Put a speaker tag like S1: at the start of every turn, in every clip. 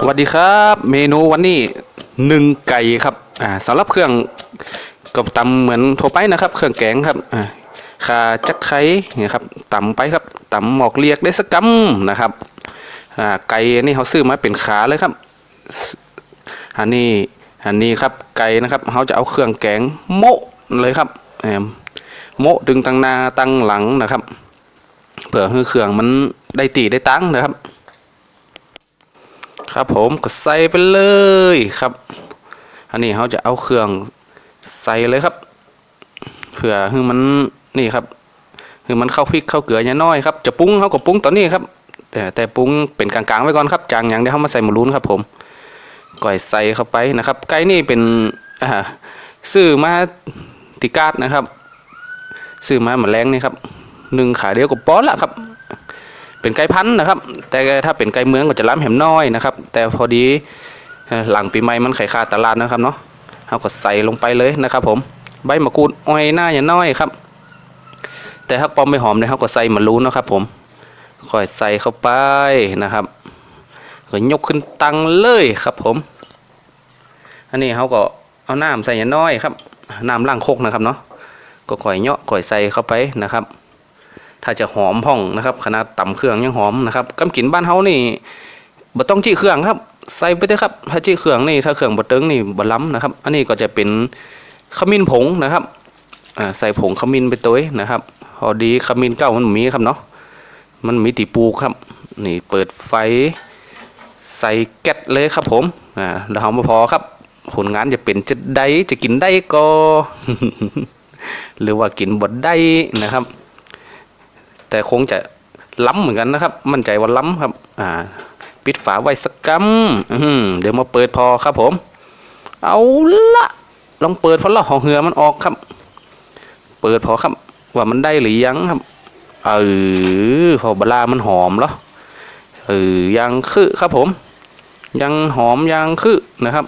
S1: สวัสดีครับ เมนูวันนี้หนึ่งไก่ครับอ่าสำหรับเครื่องก็ตำเหมือนทั่วไปนะครับ เครื่องแกงครับอ่าขาจักไข่เนี่ยครับตำไปครับตำหมอกเลียกได้สักกำนะครับอ่าไก่นนี้เขาซื้อมาเป็นขาเลยครับอันนี้อันนี้ครับไก่นะครับเขาจะเอาเครื่องแกงโมะเลยครับแหมโมะดึงตั้งหน้าตั้งหลังนะครับเพื่อให้เครื่องมันได้ตีได้ตั้งนะครับ ครับผมก็ใส่ไปเลยครับ อันนี้เขาจะเอาเครื่องใส่เลยครับเพื่อให้มันนี่ครับคือมันเข้าพริกเข้าเกลือน้อยครับ จะปรุงเขาก็ปรุงตอนนี้ครับ แต่แต่ปรุงเป็นกลางๆไว้ก่อนครับ จางอย่างเดียวเขามาใส่หมูรุนครับ ผมก่อยใส่เข้าไปนะครับ ไก่นี่เป็นอ่าซื้อมาติกาดนะครับซื้อมาเหมือนแรงนี่ครับหนึ่งขาเดียวก็ป้อนละครับ เป็นไก่พันธุ์นะครับ แต่ถ้าเป็นไก่เมืองก็จะล้ำแหมน้อยนะครับ แต่พอดีหลังปีใหม่มันไข่ขาดตลาดนะครับเนาะเราก็ใส่ลงไปเลยนะครับ ผมใบมะกรูดอ้อยหน้าอย่างน้อยครับ แต่ถ้าปอมไม่หอมเนี่ยเขาก็ใส่มะรู้นะครับ ผมค่อยใส่เข้าไปนะครับก็ยกขึ้นตังเลยครับ ผม อันนี้เขาก็เอาน้ำใส่อย่างน้อยครับน้ำล้างโคกนะครับเนาะก็ค่อยเนาะค่อยใส่เข้าไปนะครับ ถ้าจะหอมพ่องนะครับขนาดต่ำเครื่องยังหอมนะครับกำกินบ้านเฮานี่บ่ต้องจี้เครื่องครับ ใส่ไปเถอะครับ ถ้าจี้เครื่องนี่ถ้าเครื่องบ่เติงนี่บ่ล้ำนะครับ อันนี้ก็จะเป็นขมิ้นผงนะครับอ่าใส่ผงขมิ้นไปตัวนะครับพอดีขมิ้นเก้ามันมีครับเนาะมันมีตีปูครับ นี่เปิดไฟใส่แก๊สเลยครับผมอ่าแล้วเฮามาพอครับ ผลงานจะเป็นจะได้จะกินได้ก็หรือว่ากินบ่ได้นะครับ แต่คงจะล้ำเหมือนกันนะครับ มั่นใจว่าล้ำครับ อ่า ปิดฝาไว้สักกัมเดี๋ยวมาเปิดพอครับผม เอาละลองเปิดพอละหอเหือมันออกครับ เปิดพอครับ ว่ามันได้หรือยังครับ เออพอบลามันหอมแล้วเออยังคือครับผม ยังหอมยังคือนะครับ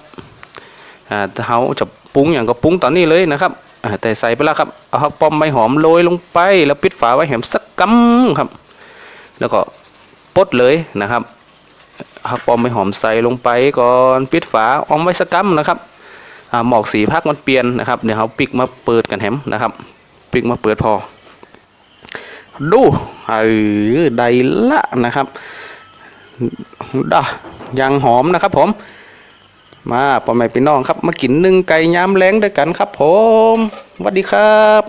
S1: อ่าเขาจะปรุงอย่างก็ปรุงตอนนี้เลยนะครับ แต่ใส่ไปแล้วครับเอาผักป้อมใบหอมโรยลงไป แล้วปิดฝาไว้แหมสักกำครับ แล้วก็ปดเลยนะครับผักป้อมใบหอมใส่ลงไปก่อนปิดฝาอมไว้สักกำนะครับหมอกสีพักมันเปลี่ยนนะครับเดี๋ยวเขาปิกมาเปิดกันแหมนะครับปิกมาเปิดพอ ดูเออได้ละนะครับดะยังหอมนะครับผม มาพ่อแม่พี่น้องครับ มากินนึ่งไก่ย้ำแรงด้วยกันครับผมสวัสดีครับ